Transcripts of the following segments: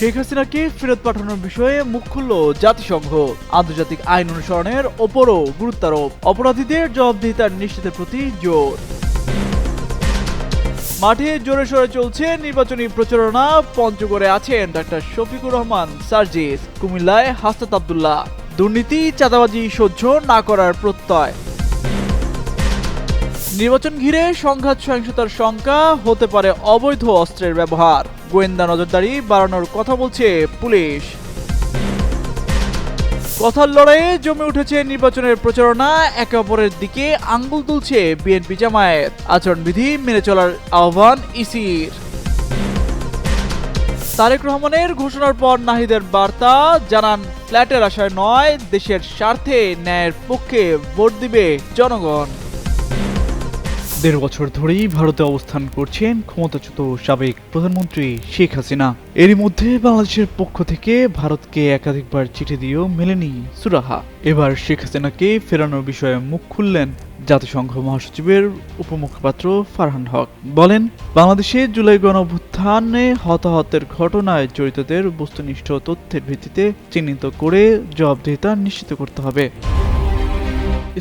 শেখ হাসিনাকে ফেরত পাঠানোর বিষয়ে মুখ খুলল জাতিসংঘ। আন্তর্জাতিক আইন অনুসরণের ওপরও গুরুত্বারোপ। অপরাধীদের জবাবদিহিতা নিশ্চিতের প্রতি জোর। মাঠে জোরে সোরে চলছে নির্বাচনী প্রচারণা। পঞ্চগড়ে আছেন ডাক্তার শফিকুর রহমান, সার্জিস, কুমিল্লায় হাসনাত আবদুল্লাহ। দুর্নীতি, চাঁদাবাজি সহ্য না করার প্রত্যয়। নির্বাচন ঘিরে সংঘাত সহিংসতার শঙ্কা হতে পারে অবৈধ অস্ত্রের ব্যবহার। গোয়েন্দা নজরদারি বাড়ানোর কথা বলছে পুলিশ। কথার লড়াইয়ে জমে উঠেছে নির্বাচনের প্রচারণা, একে অপরের দিকে আঙ্গুল তুলছে বিএনপি জামায়াত। আচরণবিধি মেনে চলার আহ্বান ইসির। তারেক রহমানের ঘোষণার পর নাহিদের বার্তা, জানান, ফ্ল্যাটের আশায় নয়, দেশের স্বার্থে ন্যায়ের পক্ষে ভোট দিবে জনগণ। দেড় বছর ধরেই ভারতে অবস্থান করছেন ক্ষমতাচ্যুত সাবেক প্রধানমন্ত্রী শেখ হাসিনা। এরই মধ্যে বাংলাদেশের পক্ষ থেকে ভারতকে একাধিকবার চিঠি দিয়েও মেলেনি সুরাহা। এবার শেখ হাসিনাকে ফেরানোর বিষয়ে মুখ খুললেন জাতিসংঘ মহাসচিবের উপমুখপাত্র ফারহান হক। বলেন, বাংলাদেশে জুলাই গণ অভ্যুত্থানে হতাহতের ঘটনায় জড়িতদের বস্তুনিষ্ঠ তথ্যের ভিত্তিতে চিহ্নিত করে জবাবদিহিতা নিশ্চিত করতে হবে।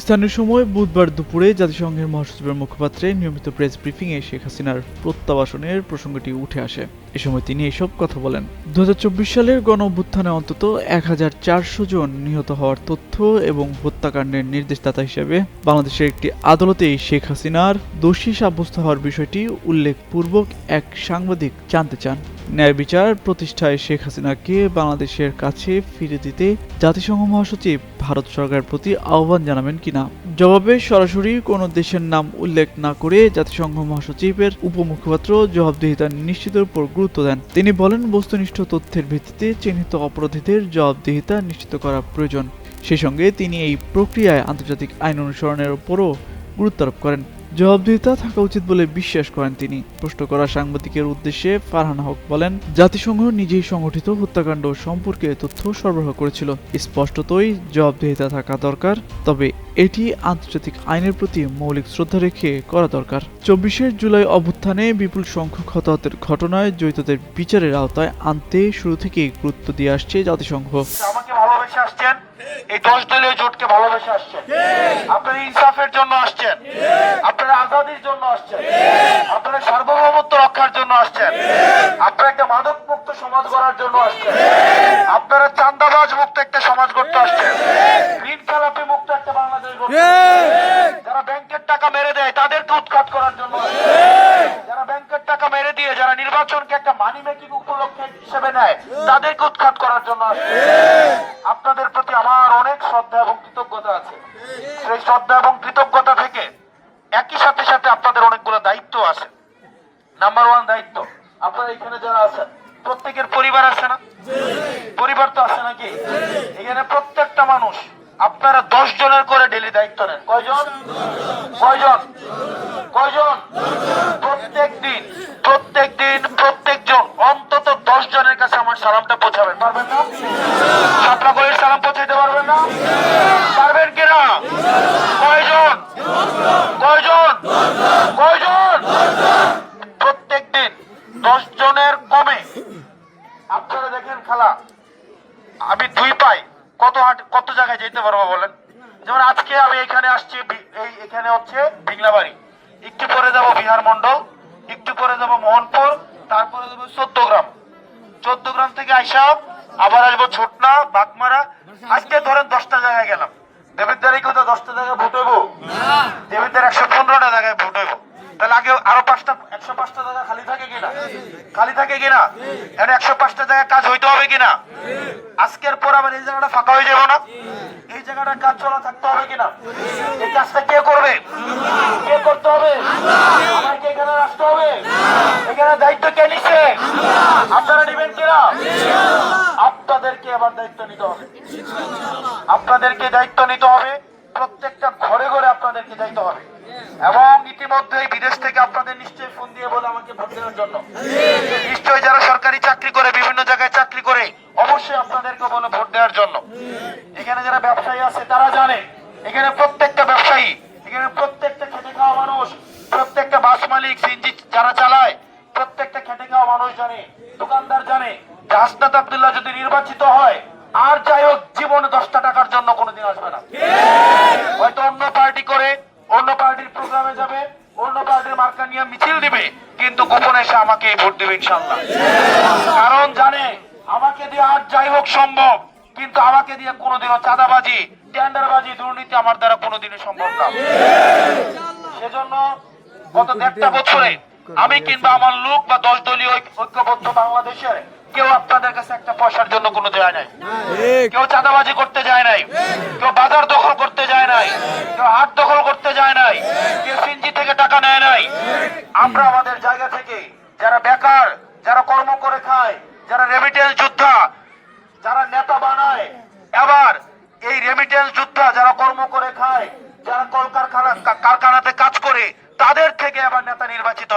স্থানীয় সময় বুধবার দুপুরে জাতিসংঘের মহাসচিবের মুখপাত্রে নিয়মিত প্রেস ব্রিফিংয়ে শেখ হাসিনার প্রত্যাবাসনের প্রসঙ্গটি উঠে আসে। এ সময় তিনি এসব কথা বলেন। দু হাজার চব্বিশ সালের গণ অভ্যুত্থানে অন্তত এক হাজার চারশো জন নিহত হওয়ার তথ্য এবং হত্যাকাণ্ডের নির্দেশদাতা হিসেবে বাংলাদেশের একটি আদালতে শেখ হাসিনার দোষী সাব্যস্ত হওয়ার বিষয়টি উল্লেখপূর্বক এক সাংবাদিক জানতে চান। ন্যায় বিচার প্রতিষ্ঠায় শেখ হাসিনাকে বাংলাদেশের কাছে ফিরে দিতে জাতিসংঘ মহাসচিব ভারত সরকারের প্রতি আহ্বান জানাবেন কিনা? জবাবে সরাসরি কোনো দেশের নাম উল্লেখ না করে জাতিসংঘ মহাসচিবের উপমুখপাত্র জবাবদিহিতা নিশ্চিতের উপর গুরুত্ব দেন। তিনি বলেন, বস্তুনিষ্ঠ তথ্যের ভিত্তিতে চিহ্নিত অপরাধীদের জবাবদিহিতা নিশ্চিত করা প্রয়োজন। সেই সঙ্গে তিনি এই প্রক্রিয়ায় আন্তর্জাতিক আইন অনুসরণের উপরও গুরুত্বারোপ করেন। জবাবদিহিতা থাকা উচিত বলে বিশ্বাস করেন তিনি। প্রশ্ন করা সাংবাদিকের উদ্দেশ্যে ফারহান হক বলেন, জাতিসংঘ নিজেই সংগঠিত হত্যাকাণ্ড সম্পর্কে তথ্য সরবরাহ করেছিল। স্পষ্টতই জবাবদিহিতা থাকা দরকার, তবে এটি আন্তর্জাতিক আইনের প্রতি মৌলিক শ্রদ্ধা রেখে করা দরকার। চব্বিশে জুলাই অভ্যুত্থানে বিপুল সংখ্যক হতাহতের ঘটনায় জড়িতদের বিচারের আওতায় আনতে শুরু থেকেই গুরুত্ব দিয়ে আসছে জাতিসংঘ। আমাকে ভালোবেসে আসছেন? এই দশ দলীয় জোটকে ভালোবেসে আসছেন? আপনারা ইনসাফের জন্য আসছেন? আপনারা আজাদির জন্য আসছেন। আপনারা সার্বভৌমত্ব রক্ষার জন্য আসছেন। আপনারা একটা মাদক মুক্ত সমাজ গড়ার জন্য আসছেন। আপনারা চান্দাবাজ মুক্ত একটা সমাজ গড়তে আসছেন। ঋণ খেলাপি মুক্ত একটা বাংলাদেশ যারা ব্যাংকের টাকা মেরে দেয় তাদেরকে উৎখাত করার জন্য যারা ব্যাংকের টাকা মেরে দিয়ে যারা নির্বাচনকে একটা মানি মেকিং উপলক্ষে হিসেবে নেয় তাদেরকে উৎখাত করার জন্য আসছেন। আপনাদের প্রতি আমার অনেক শ্রদ্ধা এবং কৃতজ্ঞতা আছে। সেই শ্রদ্ধা এবং কৃতজ্ঞতা একই সাথে সাথে আপনাদের অনেকগুলো দায়িত্ব আছে। নাম্বার ওয়ান দায়িত্ব, আপনারা এখানে যারা আছেন, প্রত্যেকের পরিবার আছে না? পরিবার তো আছে নাকি? এখানে প্রত্যেকটা মানুষ, আপনারা দশ জনের করে ডেলি দায়িত্ব নেন। কয়জন? কয়জন? কয়জন? প্রত্যেক দিন প্রত্যেক দিন প্রত্যেকজন, অন্তত দশ জনের কাছে আমার সালামটা পৌঁছাবেন পারবেন না সাতলা কলের সালাম পৌঁছাইতে পারবেন না পারবেন কিনা কয়জন কয়জন কয়জন প্রত্যেক দিন দশ জনের কমে আপনারা দেখেন খালা। আমি দুই পাই। কত হাট কত জায়গায় যেতে পারব বলেন? যেমন আজকে আমি এখানে আসছি এই এখানে হচ্ছে ভিংলাবাড়ি একটু পরে যাব বিহার মন্ডল একটু পরে যাব মোহনপুর তারপরে যাব চোদ্দ গ্রাম চোদ্দ গ্রাম থেকে আইসা আবার আসব ছোটনা বাগমারা। আজকে ধরেন দশটা জায়গায় গেলাম। দেবের কেউ তো দশটা জায়গায় ভোট হইব? দেবের একশো পনেরোটা জায়গায় ভোট হইব। তাহলে আগে আরও পাঁচটা, একশো পাঁচটা জায়গা খালি থাকে কিনা? খালি থাকে কিনা? এখন একশো পাঁচটা জায়গায় কাজ হইতে হবে কিনা? আজকের পর আবার এই জায়গাটা ফাঁকা হয়ে যাব না? এই জায়গাটা কাজ চলা থাকতে হবে কিনা? এই কাজটা কে করবে? কে করতে হবে? আমাকে এখানে আসতে হবে? এখানে দায়িত্ব কে নিচ্ছে? আপনারা নেবেন কিনা? আপনাদেরকে আবার দায়িত্ব নিতে হবে। আপনাদেরকে দায়িত্ব নিতে হবে। প্রত্যেকটা ঘরে ঘরে আপনাদেরকে যাইতে হবে। এবং ইতিমধ্যে বিদেশ থেকে আপনাদের নিশ্চয়ই ফোন দিয়ে বলে আমাকে ভোট দেওয়ার জন্য। নিশ্চয়ই যারা সরকারি চাকরি করে, বিভিন্ন জায়গায় চাকরি করে, অবশ্যই আপনাদেরকে বলে ভোট দেওয়ার জন্য। এখানে যারা ব্যবসায়ী আছে, তারা জানে, এখানে প্রত্যেকটা ব্যবসায়ী, এখানে প্রত্যেকটা খেটে খাওয়া মানুষ, প্রত্যেকটা বাস মালিক সিনজি যারা চালায়, প্রত্যেকটা খেটে খাওয়া মানুষ জানে, দোকানদার জানে। যে হাসনাত আব্দুল্লাহ যদি নির্বাচিত হয়, আর যাই হোক, জীবনে দশটা টাকার জন্য কোনোদিন আসবে না হয়তো অন্য পার্টি করে অন্য পার্টির প্রোগ্রামে যাবে পার্টির মার্কা নিয়ে মিছিল দিবে কিন্তু গোপনে এসে আমাকে ভোট দেবে ইনশাল্লাহ কারণ জানে আমাকে দিয়ে আর যাই হোক সম্ভব কিন্তু আমাকে দিয়ে কোনোদিনও চাঁদাবাজি টেন্ডারবাজি দুর্নীতি আমার দ্বারা কোনোদিনই সম্ভব না। সেজন্য গত দেড়টা বছরে আমি কিংবা আমার লোক বা দশ দলীয় ঐক্যবদ্ধ বাংলাদেশের কেউ আপনাদের কাছে একটা পয়সার জন্য কোনো দেয় নাই। কেউ চাঁদাবাজি করতে যায় নাই। কেউ বাজার দখল করতে যায় নাই। কেউ হাট দখল করতে যায় নাই কেউ সিনজি থেকে টাকা নেয় নাই আমরা আমাদের জায়গা থেকে যারা বেকার যারা কর্ম করে খায় যারা রেমিটেন্স যোদ্ধা যারা নেতা বানায় এবার এই রেমিটেন্স যোদ্ধা যারা কর্ম করে খায় যারা কলকারখানা কা- কারখানাতে কাজ করে তাদের থেকে এবার নেতা নির্বাচিত হবে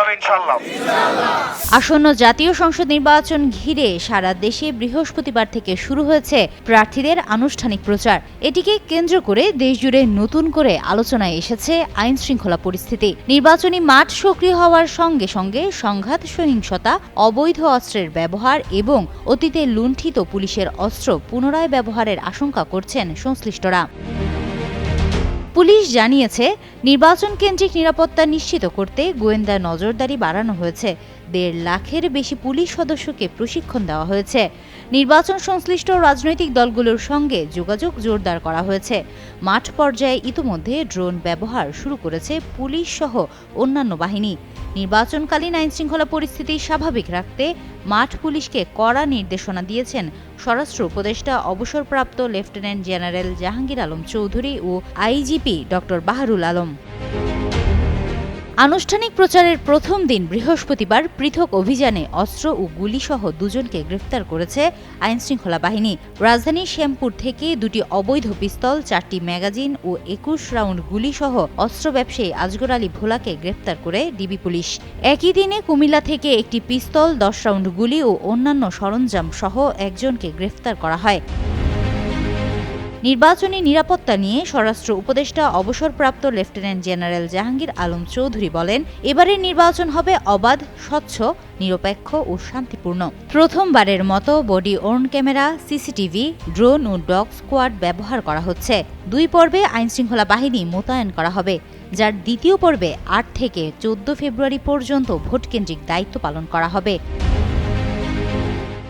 আসন্ন জাতীয় সংসদ নির্বাচন ঘিরে সারা দেশে বৃহস্পতিবার থেকে শুরু হয়েছে প্রার্থীদের আনুষ্ঠানিক প্রচার। এটিকে কেন্দ্র করে দেশজুড়ে নতুন করে আলোচনায় এসেছে আইন শৃঙ্খলা পরিস্থিতি। নির্বাচনী মাঠ সক্রিয় হওয়ার সঙ্গে সঙ্গে সংঘাত, সহিংসতা, অবৈধ অস্ত্রের ব্যবহার এবং অতীতে লুণ্ঠিত পুলিশের অস্ত্র পুনরায় ব্যবহারের আশঙ্কা করছেন সংশ্লিষ্টরা। পুলিশ জানিয়েছে, নির্বাচন কেন্দ্রিক নিরাপত্তা নিশ্চিত করতে গোয়েন্দা নজরদারি বাড়ানো হয়েছে। দেড় লাখের বেশি পুলিশ সদস্যকে প্রশিক্ষণ দেওয়া হয়েছে। নির্বাচন সংশ্লিষ্ট রাজনৈতিক দলগুলোর সঙ্গে যোগাযোগ জোরদার করা হয়েছে। মাঠ পর্যায়ে ইতিমধ্যে ড্রোন ব্যবহার শুরু করেছে পুলিশ সহ অন্যান্য বাহিনী। নির্বাচনকালীন আইনশৃঙ্খলা পরিস্থিতি স্বাভাবিক রাখতে মাঠ পুলিশকে কড়া নির্দেশনা দিয়েছেন স্বরাষ্ট্র উপদেষ্টা অবসরপ্রাপ্ত লেফটেন্যান্ট জেনারেল জাহাঙ্গীর আলম চৌধুরী ও আইজিপি ডক্টর বাহারুল আলম। আনুষ্ঠানিক প্রচারের প্রথম দিন বৃহস্পতিবার পৃথক অভিযানে অস্ত্র ও গুলিসহ দুজনকে গ্রেফতার করেছে আইনশৃঙ্খলা বাহিনী। রাজধানীর শ্যামপুর থেকে দুটি অবৈধ পিস্তল, চারটি ম্যাগাজিন ও একুশ রাউন্ড গুলিসহ অস্ত্র ব্যবসায়ী আজগর আলী ভোলাকে গ্রেফতার করে ডিবি পুলিশ। একই দিনে কুমিল্লা থেকে একটি পিস্তল, দশ রাউন্ড গুলি ও অন্যান্য সরঞ্জাম সহ একজনকে গ্রেফতার করা হয়। নির্বাচনী নিরাপত্তা নিয়ে স্বরাষ্ট্র উপদেষ্টা অবসরপ্রাপ্ত লেফটেন্যান্ট জেনারেল জাহাঙ্গীর আলম চৌধুরী বলেন, এবারের নির্বাচন হবে অবাধ, স্বচ্ছ, নিরপেক্ষ ও শান্তিপূর্ণ। প্রথমবারের মতো body worn camera, CCTV, drone ও ডগ স্কোয়াড ব্যবহার করা হচ্ছে। দুই পর্বে আইনশৃঙ্খলা বাহিনী মোতায়েন করা হবে, যার দ্বিতীয় পর্বে আট থেকে চোদ্দ ফেব্রুয়ারি পর্যন্ত ভোটকেন্দ্রিক দায়িত্ব পালন করা হবে।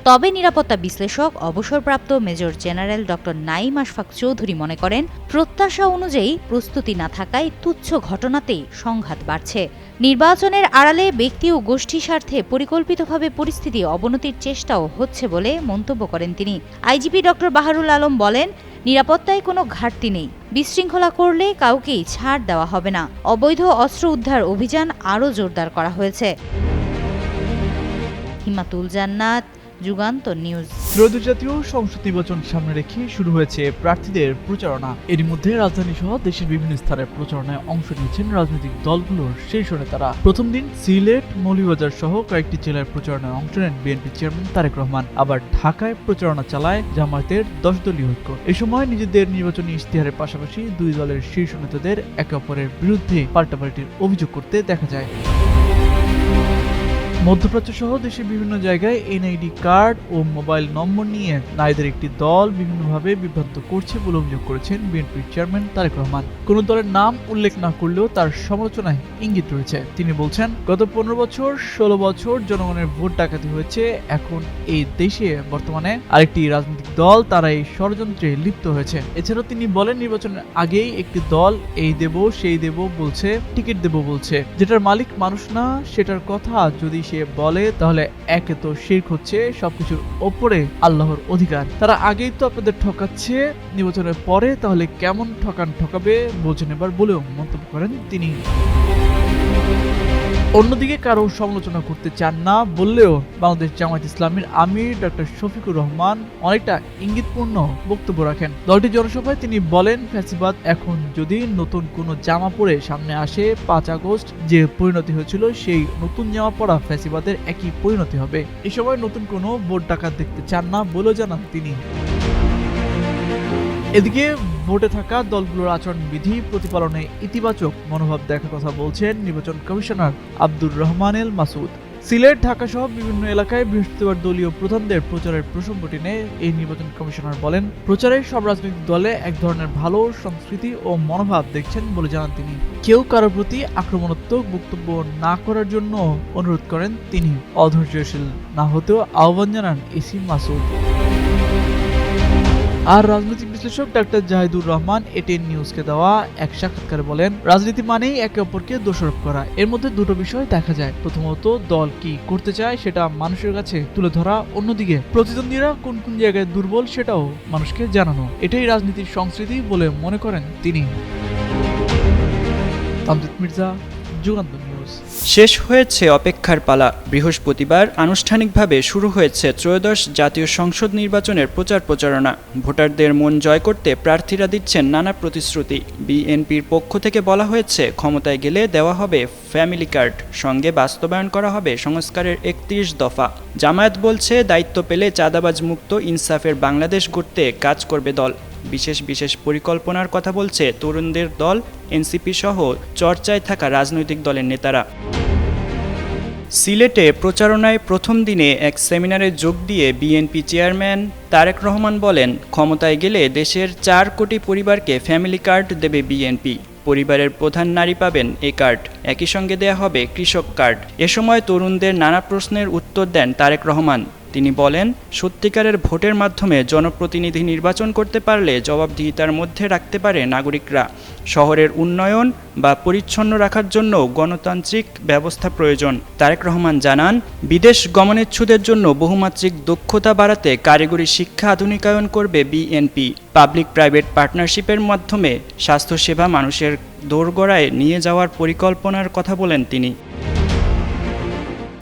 তবে নিরাপত্তা বিশ্লেষক, অবসরপ্রাপ্ত major general doctor Naim Ashfaq Chowdhury মনে করেন, প্রত্যাশা অনুযায়ী প্রস্তুতি না থাকায় তুচ্ছ ঘটনাতেই সংঘাত বাড়ছে। নির্বাচনের আড়ালে ব্যক্তি ও গোষ্ঠী স্বার্থে পরিকল্পিতভাবে পরিস্থিতি অবনতির চেষ্টাও হচ্ছে বলে মন্তব্য করেন তিনি। আইজিপি ডক্টর বাহারুল আলম বলেন, নিরাপত্তায় কোনো ঘাটতি নেই। বিশৃঙ্খলা করলে কাউকেই ছাড় দেওয়া হবে না। অবৈধ অস্ত্র উদ্ধার অভিযান আরও জোরদার করা হয়েছে। হিমাতুল জান্নাত যুগান্তর নিউজ। ত্রয়োদশ জাতীয় সংসদ নির্বাচন সামনে রেখে শুরু হয়েছে প্রার্থীদের প্রচারণা। এর মধ্যে রাজধানী সহ দেশের বিভিন্ন স্থানে প্রচারণায় অংশ নিয়েছেন রাজনৈতিক দলগুলোর শীর্ষ নেতারা। প্রথম দিন সিলেট, মৌলভীবাজার সহ কয়েকটি জেলার প্রচারণায় অংশ নেন বিএনপি চেয়ারম্যান তারেক রহমান। আবার ঢাকায় প্রচারণা চালায় জামায়াতের দশ দলীয় ঐক্য। এ সময় নিজেদের নির্বাচনী ইশতেহারের পাশাপাশি দুই দলের শীর্ষ নেতাদের একে অপরের বিরুদ্ধে পাল্টাপাল্টির অভিযোগ করতে দেখা যায়। মধ্যপ্রাচ্য সহ দেশের বিভিন্ন জায়গায় এনআইডি কার্ড ও মোবাইল নম্বর নিয়ে নারীদের একটি দল বিভিন্নভাবে বিভ্রান্ত করছে বলে অভিযোগ করেছেন বিএনপির চেয়ারম্যান তারেক রহমান। কোন দলের নাম উল্লেখ না করলেও তার সমালোচনায় ইঙ্গিত রয়েছে। তিনি বলছেন, গত পনেরো বছর ষোলো বছর জনগণের ভোট ডাকাতি হয়েছে, এখন এই দেশে বর্তমানে আরেকটি রাজনৈতিক দল তারা এই ষড়যন্ত্রে লিপ্ত হয়েছে। এছাড়াও তিনি বলেন, নির্বাচনের আগেই একটি দল এই দেব, সেই দেব বলছে, টিকিট দেব বলছে। যেটার মালিক মানুষ না, সেটার কথা যদি সে বলে, তাহলে একে তো শির্ক হচ্ছে, সবকিছুর ওপরে আল্লাহর অধিকার। তারা আগেই তো আপনাদের ঠকাচ্ছে, নির্বাচনের পরে তাহলে কেমন ঠকান ঠকাবে, বোঝে নেবার বলেও মন্তব্য করেন তিনি। অন্যদিকে কারও সমালোচনা করতে চান না বললেও বাংলাদেশ জামায়াত ইসলামীর আমির ডক্টর শফিকুর রহমান অনেকটা ইঙ্গিতপূর্ণ বক্তব্য রাখেন। দলটি জনসভায় তিনি বলেন, ফ্যাসিবাদ এখন যদি নতুন কোনো জামা পরে সামনে আসে, পাঁচ আগস্ট যে পরিণতি হয়েছিল সেই নতুন জামা পরা ফ্যাসিবাদের একই পরিণতি হবে। এ সময় নতুন কোনো ভোট ডাকাত দেখতে চান না বলেও জানান তিনি। এদিকে ভোটে থাকা দলগুলোর আচরণবিধি, প্রতিপালনে ইতিবাচক মনোভাব দেখার কথা বলছেন নির্বাচন কমিশনার আব্দুর রহমান এল মাসুদ। সিলেট, ঢাকা সহ বিভিন্ন এলাকায় বৃহস্পতিবার দলীয় প্রধানদের প্রচারের প্রসঙ্গ টেনে এই নির্বাচন কমিশনার বলেন, প্রচারে সব রাজনৈতিক দলে এক ধরনের ভালো সংস্কৃতি ও মনোভাব দেখছেন বলে জানান তিনি। কেউ কারোর প্রতি আক্রমণাত্মক বক্তব্য না করার জন্য অনুরোধ করেন তিনি। অধৈর্যশীল না হতেও আহ্বান জানান এসি মাসুদ। আর রাজনৈতিক বিশ্লেষক ডাক্তার জাহিদুর রহমান এটিএন নিউজকে দেওয়া এক সাক্ষাৎকারে বলেন, রাজনীতি মানেই একে অপরকে দোষারোপ করা। এর মধ্যে দুটো বিষয় দেখা যায়। প্রথমত, দল কি করতে চায় সেটা মানুষের কাছে তুলে ধরা। অন্যদিকে, প্রতিদ্বন্দ্বীরা কোন কোন জায়গায় দুর্বল সেটাও মানুষকে জানানো। এটাই রাজনীতির সংস্কৃতি বলে মনে করেন তিনি। তামজিদ মির্জা, যুগান্তর শেষ হয়েছে অপেক্ষার পালা। বৃহস্পতিবার আনুষ্ঠানিকভাবে শুরু হয়েছে ত্রয়োদশ জাতীয় সংসদ নির্বাচনের প্রচার প্রচারণা। ভোটারদের মন জয় করতে প্রার্থীরা দিচ্ছেন নানা প্রতিশ্রুতি। বিএনপির পক্ষ থেকে বলা হয়েছে, ক্ষমতায় গেলে দেওয়া হবে ফ্যামিলি কার্ড, সঙ্গে বাস্তবায়ন করা হবে সংস্কারের একত্রিশ দফা। জামায়াত বলছে, দায়িত্ব পেলে চাঁদাবাজ মুক্ত ইনসাফের বাংলাদেশ গড়তে কাজ করবে দল। বিশেষ বিশেষ পরিকল্পনার কথা বলছে তরুণদের দল, এনসিপি সহ চর্চায় থাকা রাজনৈতিক দলের নেতারা। সিলেটে প্রচারণায় প্রথম দিনে এক সেমিনারে যোগ দিয়ে বিএনপি চেয়ারম্যান তারেক রহমান বলেন, ক্ষমতায় গেলে দেশের চার কোটি পরিবারকে ফ্যামিলি কার্ড দেবে বিএনপি। পরিবারের প্রধান নারী পাবেন এ কার্ড, একই সঙ্গে দেয়া হবে কৃষক কার্ড। এ সময় তরুণদের নানা প্রশ্নের উত্তর দেন তারেক রহমান। তিনি বলেন, সত্যিকারের ভোটের মাধ্যমে জনপ্রতিনিধি নির্বাচন করতে পারলে জবাবদিহিতার মধ্যে রাখতে পারে নাগরিকরা। শহরের উন্নয়ন বা পরিচ্ছন্ন রাখার জন্য গণতান্ত্রিক ব্যবস্থা প্রয়োজন। তারেক রহমান জানান, বিদেশ গমনেচ্ছুদের জন্য বহুমাত্রিক দক্ষতা বাড়াতে কারিগরি শিক্ষা আধুনিকায়ন করবে বিএনপি। পাবলিক প্রাইভেট পার্টনারশিপের মাধ্যমে স্বাস্থ্যসেবা মানুষের দোরগোড়ায় নিয়ে যাওয়ার পরিকল্পনার কথা বলেন তিনি।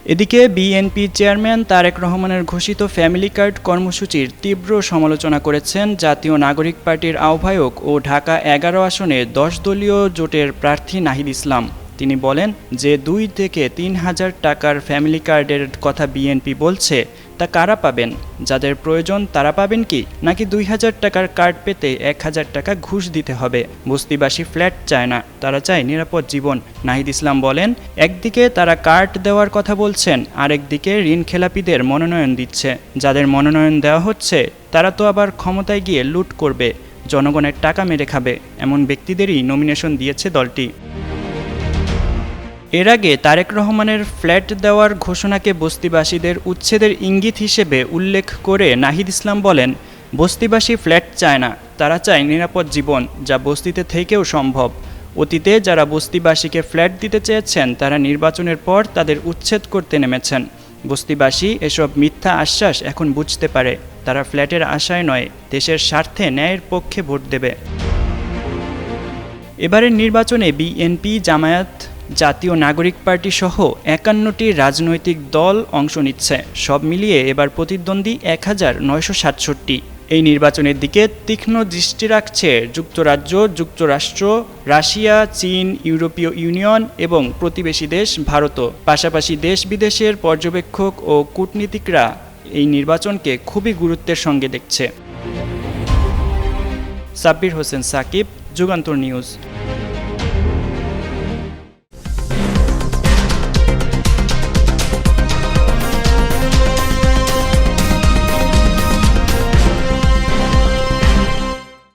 এদিকে বিএনপি চেয়ারম্যান তারেক রহমানের ঘোষিত ফ্যামিলি কার্ড কর্মসূচির তীব্র সমালোচনা করেছেন জাতীয় নাগরিক পার্টির আহ্বায়ক ও ঢাকা এগারো আসনে দশ দলীয় জোটের প্রার্থী নাহিদ ইসলাম। তিনি বলেন যে দুই থেকে তিন হাজার টাকার ফ্যামিলি কার্ডের কথা বিএনপি বলছে তা কারা পাবেন? যাদের প্রয়োজন তারা পাবেন কি? নাকি দুই হাজার টাকার কার্ড পেতে এক হাজার টাকা ঘুষ দিতে হবে? বস্তিবাসী ফ্ল্যাট চায় না, তারা চায় নিরাপদ জীবন। নাহিদ ইসলাম বলেন, একদিকে তারা কার্ড দেওয়ার কথা বলছেন, আরেকদিকে ঋণ খেলাপিদের মনোনয়ন দিচ্ছে। যাদের মনোনয়ন দেওয়া হচ্ছে, তারা তো আবার ক্ষমতায় গিয়ে লুট করবে, জনগণের টাকা মেরে খাবে, এমন ব্যক্তিদেরই নমিনেশন দিয়েছে দলটি। এর আগে তারেক রহমানের ফ্ল্যাট দেওয়ার ঘোষণাকে বস্তিবাসীদের উচ্ছেদের ইঙ্গিত হিসেবে উল্লেখ করে নাহিদ ইসলাম বলেন, বস্তিবাসী ফ্ল্যাট চায় না, তারা চায় নিরাপদ জীবন যা বস্তিতে থেকেও সম্ভব। অতীতে যারা বস্তিবাসীকে ফ্ল্যাট দিতে চেয়েছেন, তারা নির্বাচনের পর তাদের উচ্ছেদ করতে নেমেছেন। বস্তিবাসী এসব মিথ্যা আশ্বাস এখন বুঝতে পারে। তারা ফ্ল্যাটের আশায় নয়, দেশের স্বার্থে ন্যায়ের পক্ষে ভোট দেবে। এবারের নির্বাচনে বিএনপি জামায়াত জাতীয় নাগরিক পার্টি সহ একান্নটি রাজনৈতিক দল অংশ নিচ্ছে। সব মিলিয়ে এবার প্রতিদ্বন্দ্বী এক হাজার নয়শো সাতষট্টি। এই নির্বাচনের দিকে তীক্ষ্ণ দৃষ্টি রাখছে যুক্তরাজ্য, যুক্তরাষ্ট্র, রাশিয়া, চীন, ইউরোপীয় ইউনিয়ন এবং প্রতিবেশী দেশ ভারতও। পাশাপাশি দেশ বিদেশের পর্যবেক্ষক ও কূটনীতিকরা এই নির্বাচনকে খুবই গুরুত্বের সঙ্গে দেখছে। সাব্বির হোসেন সাকিব, যুগান্তর নিউজ।